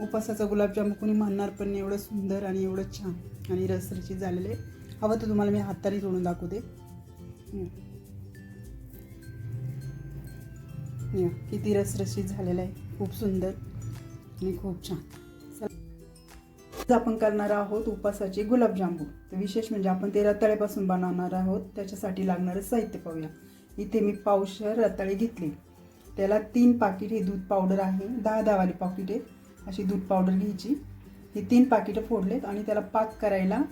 उपासाचा गुलाबजाम कोणी म्हणणार पण नाही. एवढं सुंदर आणि एवढं छान आणि रसरशीत झालेलं. आहे हवं तर तुम्हाला मी हाताने तोडून दाखवते. दे किती रसरशीत झालेलं आहे. खूप सुंदर आणि खूप छान. आपण करणार आहोत उपासाचे गुलाबजामू तर विशेष म्हणजे आपण ते रताळ्यापासून बनवणार आहोत. त्याच्यासाठी लागणारं साहित्य पाहूया. इथे मी पावशर रताळे घेतले. त्याला तीन पाकिट हे दूध पावडर आहे. दहा दहावाली पाकिट आहे. अशी दूध पावडर घ्यायची. ही तीन पाकिटं फोडलेत आणि त्याला पाक करायला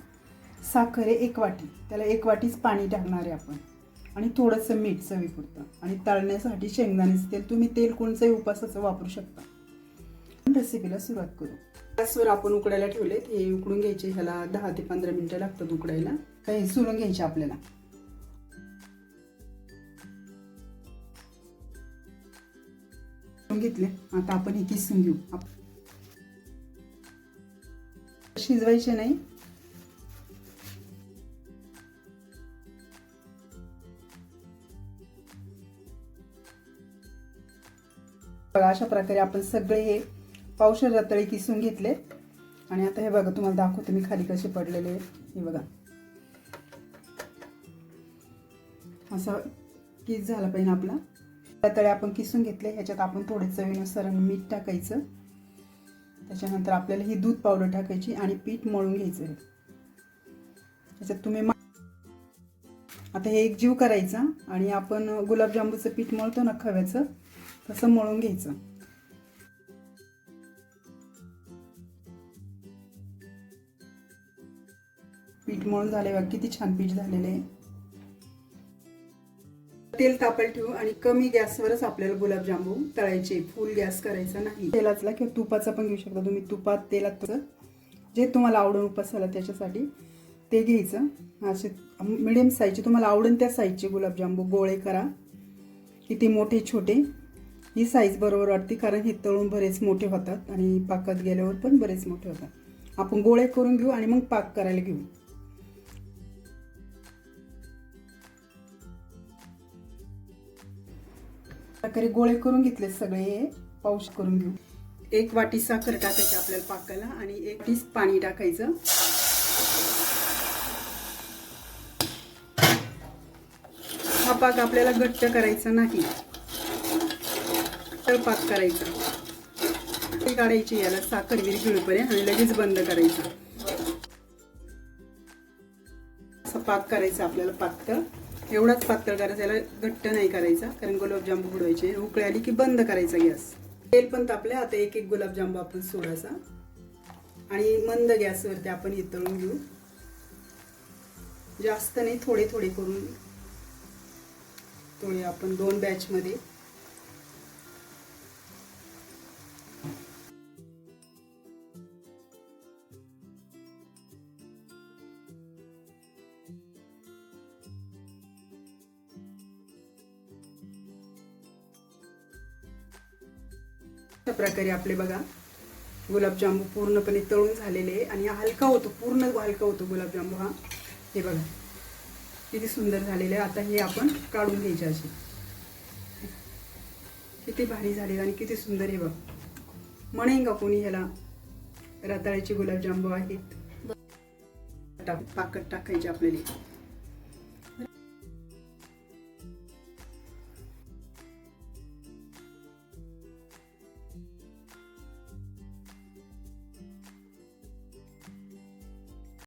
साखर आहे एक वाटी. त्याला एक वाटीच पाणी टाकणार आहे आपण. आणि थोडंसं मीठ चवीपुरतं. आणि तळण्यासाठी शेंगदाण्याचं तेल. तुम्ही तेल कोणचंही उपासाचं वापरू शकता. रेसिपीला सुरुवात करू. गॅसवर आपण उकडायला ठेवलेत. हे उकडून घ्यायचे. ह्याला दहा ते पंधरा मिनटं लागतात उकडायला. तर हे सुरून घ्यायचे आपल्याला. घेतले. आता आपण हे किसून घेऊ. शिजवायचे नाही. बघा अशा प्रकारे आपण सगळे हे पावशर रताळे किसून घेतले. आणि आता हे बघा तुम्हाला दाखवते मी खाली कसे पडलेले हे बघा. असं किस झाला पाहिजे आपला. रताळे आपण किसून घेतले ह्याच्यात आपण थोडे चवीनुसार मीठ टाकायचं. त्याच्यानंतर आपल्याला ही दूध पावडर टाकायची आणि पीठ मळून घ्यायचं. आहे त्याच्यात तुम्ही आता हे एक जीव करायचा आणि आपण गुलाबजांबूचं पीठ मळतो ना खव्याचं तसं मळून घ्यायचं. पीठ मळून झाले बघा किती छान पीठ झालेले आहे. तेल तापायला ठेवू आणि कमी गॅसवरच आपल्याला गुलाबजामू तळायचे. फुल गॅस करायचा नाही. तेलाचला किंवा तुपाचा पण घेऊ शकता तुम्ही. तुपात तेलात जे तुम्हाला आवडून उपासाला त्याच्यासाठी ते घ्यायचं. असे मिडियम साईजचे तुम्हाला आवडेल त्या साईजचे गुलाबजामू गोळे करा. किती मोठे छोटे. ही साईज बरोबर वाटते कारण हे तळून बरेच मोठे होतात आणि पाकात गेल्यावर पण बरेच मोठे होतात. आपण गोळे करून घेऊ आणि मग पाक करायला घेऊ. प्रकारे गोळे करून घेतले सगळे पाऊस करून घेऊ. एक वाटी साखर टाकायची आपल्याला पाकाला आणि एक टीस पाणी टाकायचं. हा पाक आपल्याला घट्ट करायचा नाही. तर पाक करायचा. ते काढायची याला साखर विरघळूपर्यंत आणि लगेच बंद करायचं. असा पाक करायचा आपल्याला पातळ एवढाच पातळ करायचा याला घट्ट नाही करायचा कारण गुलाबजाम बुडवायचे. उकळी आली की बंद करायचा गॅस. तेल पण तापले आता एक एक गुलाबजाम आपण सोडायचा. आणि मंद गॅसवरती आपण हे तळून घेऊ. जास्त नाही थोडे थोडे करून थोडे आपण दोन बॅचमध्ये अशा प्रकारे आपले बघा गुलाबजामू पूर्णपणे तळून झालेले आहे आणि हलका होतो पूर्ण हलका होतो गुलाबजामू हा. हे बघा किती सुंदर झालेले आहे. आता हे आपण काढून घ्यायचे असे. किती भारी झाले आणि किती सुंदर हे बघ. म्हणेन का कोणी ह्याला? रताळ्याचे गुलाबजामू आहेत. पाकट टाकायचे आपल्याला.